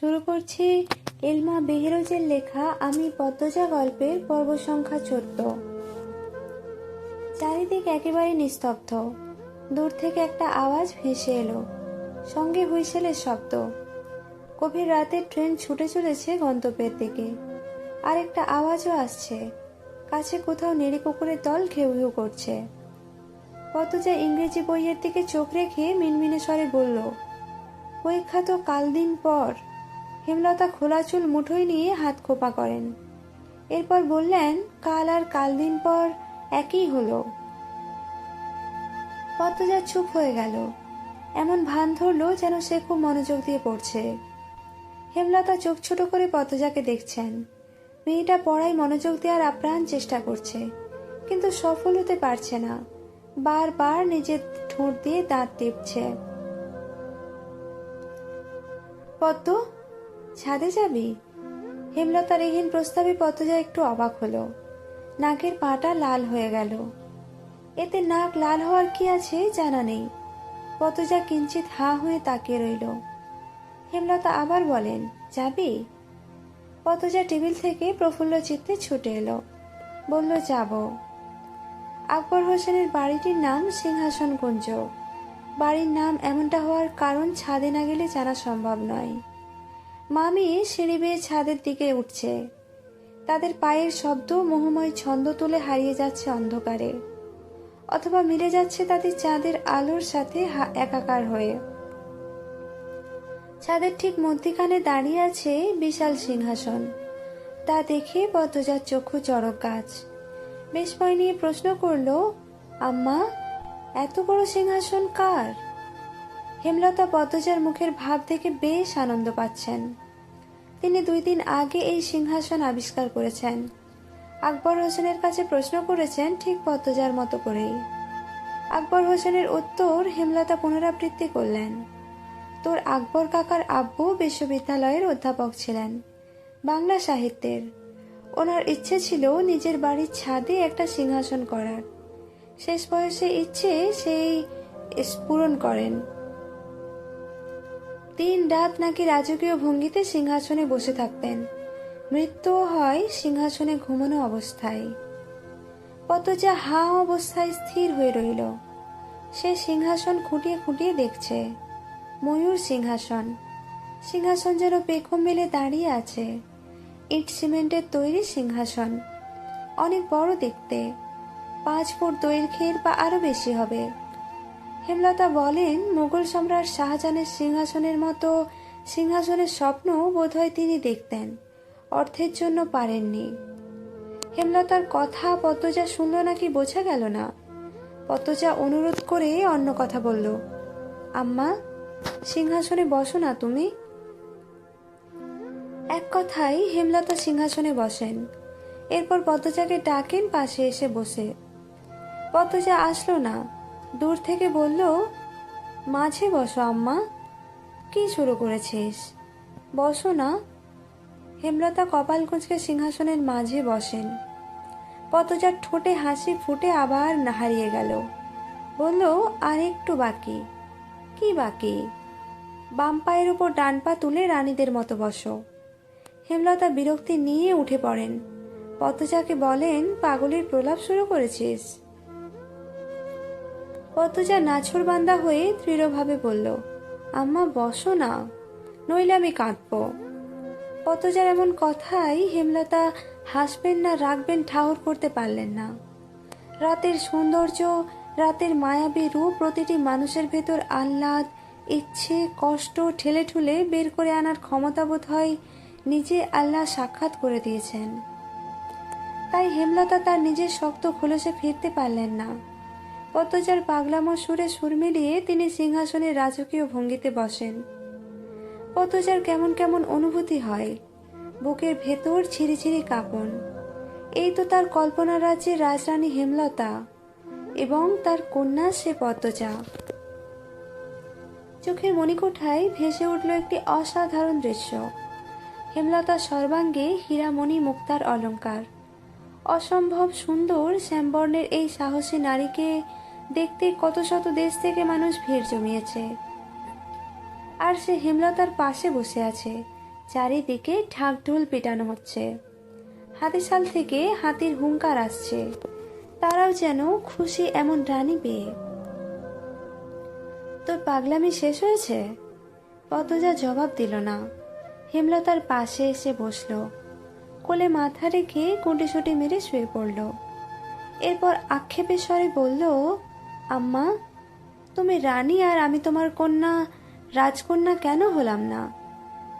শুরু করছি এলমা বেহেরোজের লেখা আমি পদ্মজা গল্পের পর্ব সংখ্যা চোদ্দ। চারিদিক একেবারে নিস্তব্ধ। দূর থেকে একটা আওয়াজ ভেসে এলো। সঙ্গে হুইসেলের শব্দ। গভীর রাতে ট্রেন ছুটে চলেছে গন্তব্যের দিকে। আর একটা আওয়াজও আসছে। কাছে কোথাও নেড়ি কুকুরের দল ঘেউ ঘেউ করছে। পদ্মজা ইংরেজি বইয়ের দিকে চোখ রেখে মিনমিনে স্বরে বলল, পরীক্ষা তো কাল দিন পর। হেমলতা খোলা চুল মুঠোয় নিয়ে হাত খোপা করেন। এরপর বললেন, কাল আর কাল দিন পর একই হলো। পদ্মজা চুপ হয়ে গেল। এমন ভান ধরলো যেন সে খুব মনোযোগ দিয়ে পড়ছে। হেমলতা চোখ ছোট করে পদ্মজাকে দেখছেন। মেয়েটা পড়ায় মনোযোগ দেওয়ার আপ্রাণ চেষ্টা করছে, কিন্তু সফল হতে পারছে না। বারবার নিজের ঠোঁট দিয়ে দাঁত টিপছে। পদ্ম ছাদে যাবি? হেমলতার এহীন প্রস্তাবে পথজা একটু অবাক হলো। নাকের পাটা লাল হয়ে গেল। এতে নাক লাল হওয়ার কি আছে জানা নেই। পদ্মজা কিঞ্চিত হা হয়ে তাকিয়ে রইল। হেমলতা আবার বলেন, যাবি? পদ্মজা টেবিল থেকে প্রফুল্ল চিত্তে ছুটে এলো। বলল, যাব। আকবর হোসেনের বাড়িটির নাম সিংহাসন কুঞ্জ বাড়ির নাম এমনটা হওয়ার কারণ ছাদে না গেলে জানা সম্ভব নয়। মামি সিঁড়ি বেয়ে ছাদের দিকে উঠছে। তাদের পায়ের শব্দ মোহময় ছন্দ তুলে হারিয়ে যাচ্ছে অন্ধকারে। অথবা মিলে যাচ্ছে তাদের চাঁদের আলোর সাথে একাকার হয়ে। ছাদের ঠিক মধ্যিখানে দাঁড়িয়ে আছে বিশাল সিংহাসন। তা দেখে পদ্মজার চক্ষু চড়ক গাছ। বিস্ময় নিয়ে প্রশ্ন করল, আম্মা, এত বড় সিংহাসন কার? হেমলতা পদ্মজার মুখের ভাব দেখে বেশ আনন্দ পাচ্ছেন। তিনি দুই দিন আগে এই সিংহাসন আবিষ্কার করেছেন। আকবর হোসেনের কাছে প্রশ্ন করেছেন ঠিক পদ্মজার মতো করেই। আকবর হোসেনের উত্তর হেমলতা পুনরাবৃত্তি করলেন। তোর আকবর কাকার আব্বু বিশ্ববিদ্যালয়ের অধ্যাপক ছিলেন, বাংলা সাহিত্যের। ওনার ইচ্ছে ছিল নিজের বাড়ির ছাদে একটা সিংহাসন করার। শেষ বয়সে ইচ্ছে সেই পূরণ করেন। দিন রাত নাকি রাজকীয় ভঙ্গিতে সিংহাসনে বসে থাকতেন। মৃত্যুও হয় সিংহাসনে ঘুমানো অবস্থায়। পতজা হা অবস্থায় স্থির হয়ে রইল। সে সিংহাসন খুঁটিয়ে খুঁটিয়ে দেখছে। ময়ূর সিংহাসন। সিংহাসন যেন পেখম মেলে দাঁড়িয়ে আছে। ইট সিমেন্টের তৈরি সিংহাসন। অনেক বড় দেখতে। পাঁচ ফুট দৈর্ঘ্যের বা আরও বেশি হবে। হেমলতা বলেন, মুঘল সম্রাট শাহজাহানের সিংহাসনের মতো সিংহাসনের স্বপ্ন বোধহয় তিনি দেখতেন। অর্থের জন্য পারেননি। হেমলতার কথা পদ্মজা শুনল নাকি বোঝা গেল না। পদ্মজা অনুরোধ করে অন্য কথা বলল, আম্মা, সিংহাসনে বসো না তুমি। এক কথাই হেমলতা সিংহাসনে বসেন। এরপর পদ্মজাকে ডাকেন পাশে এসে বসে। পদ্মজা আসলো না। দূর থেকে বলল, মাঝে বসো আম্মা, কি শুরু করেছিস? বসো না। হেমলতা কপাল কুঁচকে সিংহাসনের মাঝে বসেন। পদ্মজার ঠোঁটে হাসি ফুটে আবার হারিয়ে গেল। বলল, আর একটু বাকি। কি বাকি? বাম পায়ের উপর ডান পা তুলে রানীদের মতো বসো। হেমলতা বিরক্তি নিয়ে উঠে পড়েন। পদ্মজাকে বলেন, পাগলের প্রলাপ শুরু করেছিস? পদ্মজা নাছর বান্দা হয়ে দৃঢ়ভাবে বলল, আম্মা, বসো না, নইলে আমি কাঁদব। পদ্মজার এমন কথাই হেমলতা হাসবেন না, রাখবেন, ঠাহর করতে পারলেন না। রাতের সৌন্দর্য, রাতের মায়াবী রূপ প্রতিটি মানুষের ভেতর আহ্লাদ, ইচ্ছে, কষ্ট ঠেলে ঠুলে বের করে আনার ক্ষমতা বোধ হয় নিজে আল্লাহ সাক্ষাৎ করে দিয়েছেন। তাই হেমলতা তার নিজের শক্ত খোলসে ফিরতে পারলেন না। পদ্মজার পাগলামো সুরে সুর মিলিয়ে তিনি সিংহাসনের রাজকীয় ভঙ্গিতে বসেন। পদ্মজার কেমন কেমন অনুভূতি হয়। বুকের ভেতর ছিঁড়ি কাঁপন। এই তো তার কল্পনা রাজ্যের রাজরানী হেমলতা এবং তার কন্যা সে পদ্মজা। চোখের মণিকোঠায় ভেসে উঠল একটি অসাধারণ দৃশ্য। হেমলতা সর্বাঙ্গে হীরামণি মুক্তার অলংকার অসম্ভব সুন্দর শ্যামবর্ণের এই সাহসী নারীকে দেখতে কত শত দেশ থেকে মানুষ ভিড় জমিয়েছে। আর সে হেমলতার পাশে বসে আছে, চারিদিকে ঢাকঢোল পেটানো হচ্ছে। হাতিশাল থেকে হাতির হুঙ্কার আসছে, তারাও যেন খুশি এমন রানী পেয়ে। তোর পাগলামি শেষ হয়েছে? পদ্মজা জবাব দিল না। হেমলতার পাশে এসে বসল। কোলে মাথা রেখে কুটিসুটি মেরে শুয়ে পড়ল। এরপর আক্ষেপের স্বরে বলল, আম্মা, তুমি রানী আর আমি তোমার কন্যা, রাজকন্যা কেন হলাম না?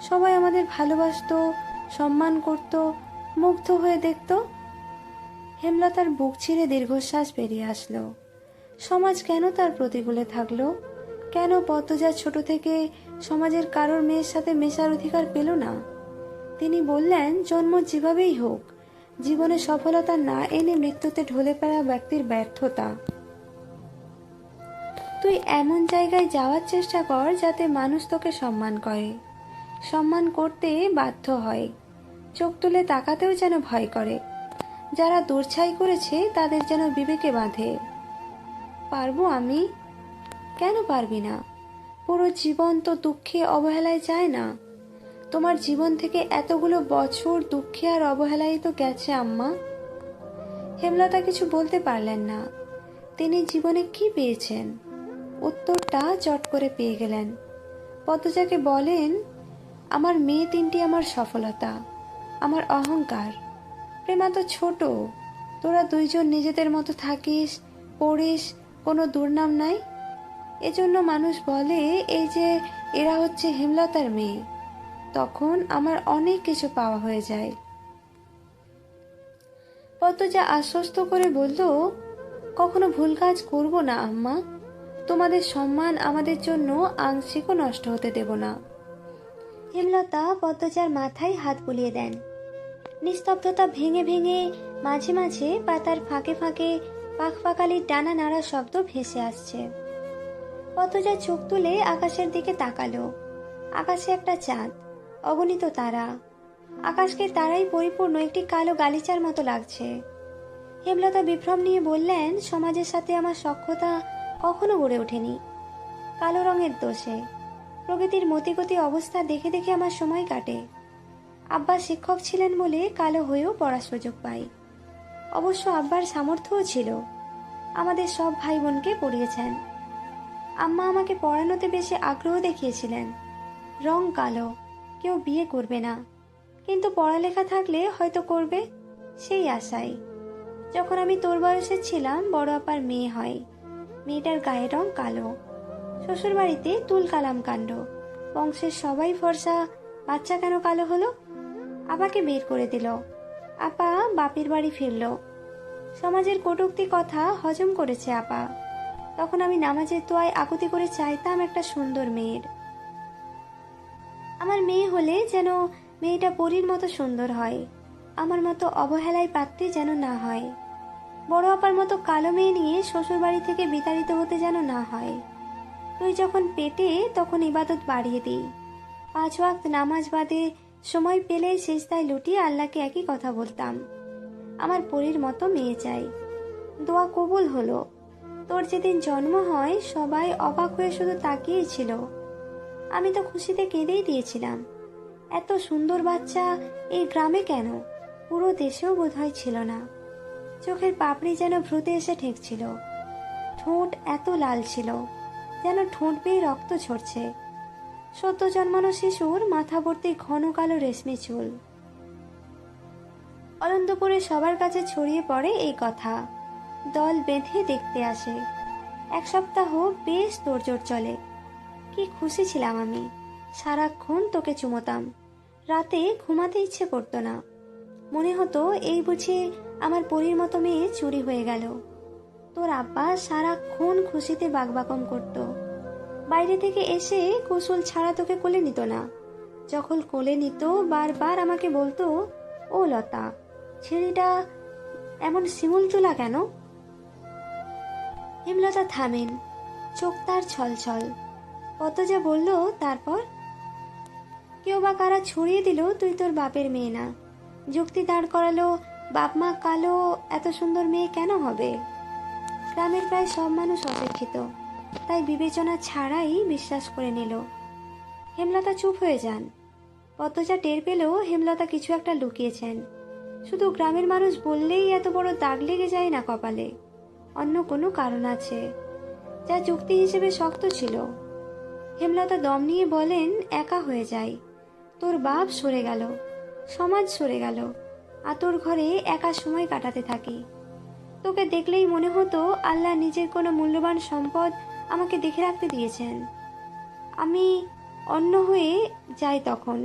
সবাই আমাদের ভালোবাসত, সম্মান করত, মুগ্ধ হয়ে দেখতো। হেমলতার বুক ছিঁড়ে দীর্ঘশ্বাস বেরিয়ে আসলো। সমাজ কেন তার প্রতিকূলে থাকল? কেন পদ্মজা ছোট থেকে সমাজের কারোর মেয়ের সাথে মেশার অধিকার পেল না? তিনি বললেন, জন্ম যেভাবেই হোক, জীবনে সফলতা না এনে মৃত্যুতে ঢলে পড়া ব্যক্তির ব্যর্থতা। তুই এমন জায়গায় যাওয়ার চেষ্টা কর যাতে মানুষ তোকে সম্মান করে। সম্মান করতে বাধ্য হয়। চোখ তুলে তাকাতেও যেন ভয় করে। যারা দূরছাই করেছে, তাদের যেন বিবেকে বাঁধে। পারব আমি? কেন পারবি না? পুরো জীবন তো দুঃখে অবহেলায় যায় না। তোমার জীবন থেকে এতগুলো বছর দুঃখে আর অবহেলায় তো গেছে, আম্মা। হেমলতা কিছু বলতে পারলেন না। তিনি জীবনে কি পেয়েছেন? উত্তরটা চট করে পেয়ে গেলেন। পদ্মজাকে বলেন, আমার মেয়ে তিনটি আমার সফলতা, আমার অহংকার। প্রেমা তো ছোট, তোরা দুইজন নিজেদের মতো থাকিস, পড়িস, কোনো দুর্নাম নাই? এজন্য মানুষ বলে, এই যে, এরা হচ্ছে হেমলতার মেয়ে। তখন আমার অনেক কিছু পাওয়া হয়ে যায়। পদ্মজা আশ্বস্ত করে বলল, কখনো ভুল কাজ করব না, আম্মা। তোমাদের সম্মান আমাদের জন্য আংশিকও নষ্ট হতে দেব না। হেমলতা পদ্মজার মাথায় হাত বুলিয়ে দেন। নিস্তব্ধতা ভেঙে ভেঙে মাঝে মাঝে পাতার ফাঁকে ফাঁকে পাখ পাকালির ডানা নাড়া শব্দ ভেসে আসছে। পদ্মজা চোখ তুলে আকাশের দিকে তাকালো। আকাশে একটা চাঁদ। অগণিত তারা। আকাশকে তারাই পরিপূর্ণ একটি কালো গালিচার মতো লাগছে। হেমলতা বিভ্রম নিয়ে বললেন, সমাজের সাথে আমার সক্ষতা কখনো গড়ে ওঠেনি। কালো রঙের দোষে। প্রকৃতির মতিগতি অবস্থা দেখে দেখে আমার সময় কাটে। আব্বা শিক্ষক ছিলেন বলে কালো হয়েও পড়ার সুযোগ পাই। অবশ্য আব্বার সামর্থ্যও ছিল। আমাদের সব ভাই বোনকে পড়িয়েছেন। আম্মা আমাকে পড়ানোতে বেশি আগ্রহ দেখিয়েছিলেন। রং কালো। কেউ বিয়ে করবে না। কিন্তু পড়ালেখা থাকলে হয়তো করবে, সেই আশায়। যখন আমি তোর বয়সে ছিলাম, বড় আপার মেয়ে হয়। মেয়েটার গায়ের রং কালো। শ্বশুরবাড়িতে তুল কালাম কাণ্ড। বংশের সবাই ফর্সা বাচ্চা কেন কালো হলো? আপাকে বের করে দিল। আপা বাপের বাড়ি ফিরল। সমাজের কটুক্তি কথা হজম করেছে আপা। তখন আমি নামাজের তোয়ায় আকুতি করে চাইতাম একটা সুন্দর মেয়ের। আমার মেয়ে হলে যেন মেয়েটা পরীর মতো সুন্দর হয়। আমার মতো অবহেলায় পাত্রে যেন না হয়। বড় আপার মতো কালো মেয়ে নিয়ে শ্বশুর বাড়ি থেকে বিতাড়িত হতে যেন না হয়। তুই যখন পেটে, তখন ইবাদত বাড়িয়ে দিই। পাঁচ ওয়াক্ত নামাজ বাদে সময় পেলেই শেষদায় লুটিয়ে আল্লাহকে একই কথা বলতাম। আমার পরীর মতো মেয়ে চাই। দোয়া কবুল হলো। তোর যেদিন জন্ম হয়, সবাই অবাক হয়ে শুধু তাকিয়েই ছিল। আমি তো খুশিতে কেঁদেই দিয়েছিলাম। এত সুন্দর বাচ্চা এই গ্রামে কেন? পুরো দেশেও বোধহয় ছিল না। চোখের পাপড়ি যেন ভ্রুতে এসে ঠেকছিল। ঠোঁট এত লাল ছিল, যেন ঠোঁট বেয়ে রক্ত ঝরছে। সদ্য জন্মানো শিশুর মাথা ভর্তি ঘন কালো রেশমি চুল। অনন্তপুরে সবার কাছে ছড়িয়ে পড়ে এই কথা। দল বেঁধে দেখতে আসে। এক সপ্তাহ বেশ তোড়জোড় চলে। কি খুশি ছিলাম আমি। সারাক্ষণ তোকে চুমোতাম। রাতে ঘুমাতে ইচ্ছে করতো না। মনে হতো এই বুঝে আমার পরীর মতো মেয়ে চুরি হয়ে গেল। তোর আব্বা সারাক্ষণ খুশিতে বাগবাকম করতো। বাইরে থেকে এসে কুসুল ছাড়া তোকে কোলে নিত না। যখন কোলে নিত, বারবার আমাকে বলতো, ও লতা, ছেলেটা এমন শিমুল চুলা কেন? হেমলতা থামেন। চোখ তার ছলছল। যা বলল, তারপর? কেউ বা কারা ছড়িয়ে দিল, তুই তোর বাপের মেয়ে না। যুক্তি দাঁড় করালো, বাপ মা কালো, এত সুন্দর মেয়ে কেন হবে? গ্রামের প্রায় সব মানুষ অশিক্ষিত তাই বিবেচনা ছাড়াই বিশ্বাস করে নিল। হেমলতা চুপ হয়ে যান। পদ্মজা টের পেলেও হেমলতা কিছু একটা লুকিয়েছেন। শুধু গ্রামের মানুষ বললেই এত বড় দাগ লেগে যায় না কপালে। অন্য কোনো কারণ আছে। যা যুক্তি হিসেবে শক্ত ছিল। হেমলতা দম নিয়ে বলেন, একা হয়ে যায় তোর বাপ সরে গেল, সমাজ সরে গেল, আর তোর ঘরে একা সময় কাটাতে থাকি। তোকে দেখলেই মনে হতো আল্লাহ নিজের কোনো মূল্যবান সম্পদ আমাকে দেখে রাখতে দিয়েছেন। আমি অন্য হয়ে যাই তখন,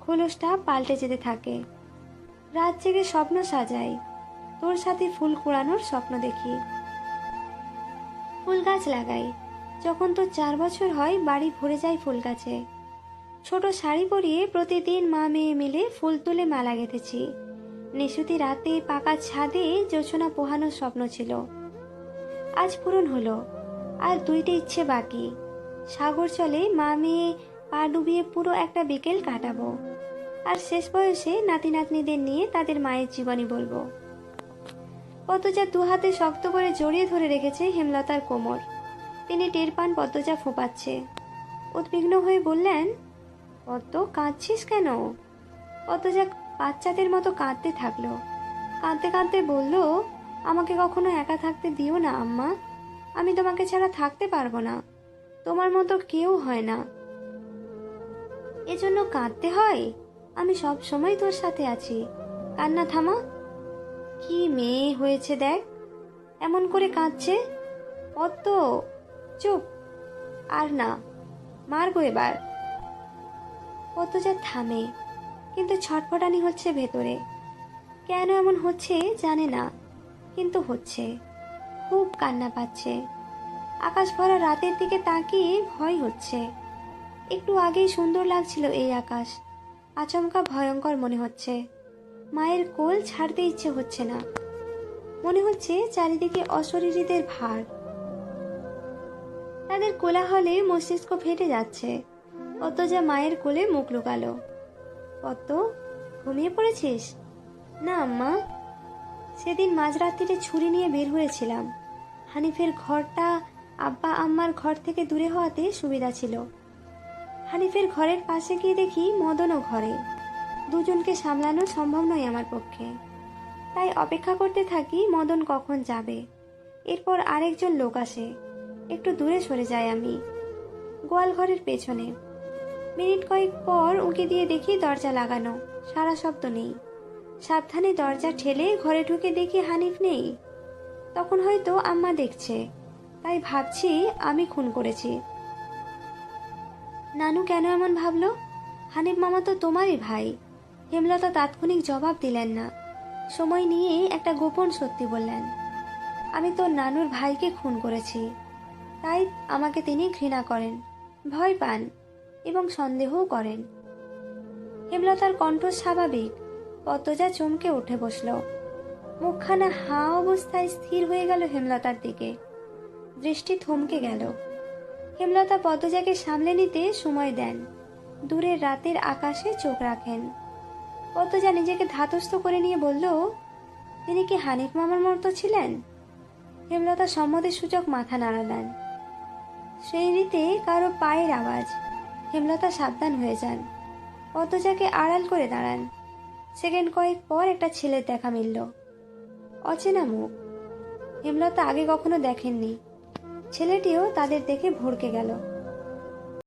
খোলসটা পাল্টে যেতে থাকে। রাত জেগে স্বপ্ন সাজাই, তোর সাথে ফুল কুড়ানোর স্বপ্ন দেখি। ফুল গাছ লাগাই যখন তো চার বছর হয়, বাড়ি ভরে যায় ফুল গাছে। ছোট শাড়ি পরিয়ে প্রতিদিন মা মেয়ে মিলে ফুল তুলে মালা গেঁথেছি। নিশুতি রাতে পাকা ছাদে জোছনা পোহানোর স্বপ্ন ছিল। আজ পূরণ হলো, আর দুইটা ইচ্ছে বাকি। সাগর চলে, মা মেয়ে পা ডুবিয়ে পুরো একটা বিকেল কাটাবো। আর শেষ বয়সে নাতি নাতনিদের নিয়ে তাদের মায়ের জীবনী বলব। পদ্মজা দু হাতে শক্ত করে জড়িয়ে ধরে রেখেছে হেমলতার কোমর। তিনি টের পান পদ্মজা ফোপাচ্ছে। উদ্বিগ্ন হয়ে বললেন, পদ্ম, কাঁদছিস কেন? পদ্মজা বাচ্চাদের মতো কাঁদতে থাকল। কাঁদতে কাঁদতে বলল, আমাকে কখনো একা থাকতে দিও না, আম্মা। আমি তোমাকে ছাড়া থাকতে পারব না। তোমার মতো কেউ হয় না। এজন্য কাঁদতে হয়। আমি সব সময় তোর সাথে আছি। কান্না থামা। কি মেয়ে হয়েছে দেখ। এমন করে কাঁদছে। পদ্ম চুপ। আর না, মারবো এবার। পদ্মজা থামে, কিন্তু ছটফটানি হচ্ছে ভেতরে। কেন এমন হচ্ছে জানে না, কিন্তু হচ্ছে। খুব কান্না পাচ্ছে। আকাশ ভরা রাতের দিকে তাকিয়ে ভয় হচ্ছে। একটু আগেই সুন্দর লাগছিল এই আকাশ। আচমকা ভয়ঙ্কর মনে হচ্ছে। মায়ের কোল ছাড়তে ইচ্ছে হচ্ছে না। মনে হচ্ছে চারিদিকে অশরীরীদের ভার। তাদের কোলাহলে মস্তিষ্ক ফেটে যাচ্ছে। পদ্মজা মায়ের কোলে মুখ লুকালো। পদ্ম ঘুমিয়ে পড়েছিস? না, আম্মা। সেদিন মাঝরাত্রিতে ছুরি নিয়ে বের হয়েছিলাম। হানিফের ঘরটা আব্বা আম্মার ঘর থেকে দূরে হওয়াতে সুবিধা ছিল। হানিফের ঘরের পাশে গিয়ে দেখি মদনও ঘরে। দুজনকে সামলানো সম্ভব নয় আমার পক্ষে। তাই অপেক্ষা করতে থাকি মদন কখন যাবে। এরপর আরেকজন লোক আসে। একটু দূরে সরে যাই আমি। গোয়াল ঘরের পেছনে। মিনিট কয়েক পর উঁকি দিয়ে দেখি দরজা লাগানো, সারা শব্দ নেই। সাবধানে দরজা ঠেলে ঘরে ঢুকে দেখি হানিফ নেই। তখন হয়তো আম্মা দেখছে, তাই ভাবছি আমি খুন করেছি। নানু কেন এমন ভাবলো? হানিফ মামা তো তোমারই ভাই। হেমলতা তাৎক্ষণিক জবাব দিলেন না। সময় নিয়ে একটা গোপন সত্যি বললেন, আমি তোর নানুর ভাইকে খুন করেছি। তাই আমাকে তিনি ঘৃণা করেন, ভয় পান এবং সন্দেহও করেন। হেমলতার কণ্ঠ স্বাভাবিক, পদ্মজা চমকে উঠে বসল। মুখখানা হা অবস্থায় স্থির হয়ে গেল হেমলতার দিকে। দৃষ্টি থমকে গেল। হেমলতা পদ্মজাকে সামলে নিতে সময় দেন। দূরের রাতের আকাশে চোখ রাখেন। পদ্মজা নিজেকে ধাতস্থ করে নিয়ে বলল, তিনি কি হানিফ মামার মতো ছিলেন? হেমলতা সম্মতির সূচক মাথা নাড়ালেন। সেই রীতি কারও পায়ের আওয়াজ। হেমলতা সাবধান হয়ে যান। পদ্মজাকে আড়াল করে দাঁড়ান। সেকেন্ড কয়েক পর একটা ছেলের দেখা মিলল। অচেনা মুখ। হেমলতা আগে কখনো দেখেননি। ছেলেটিও তাদের দেখে ভড়কে গেল।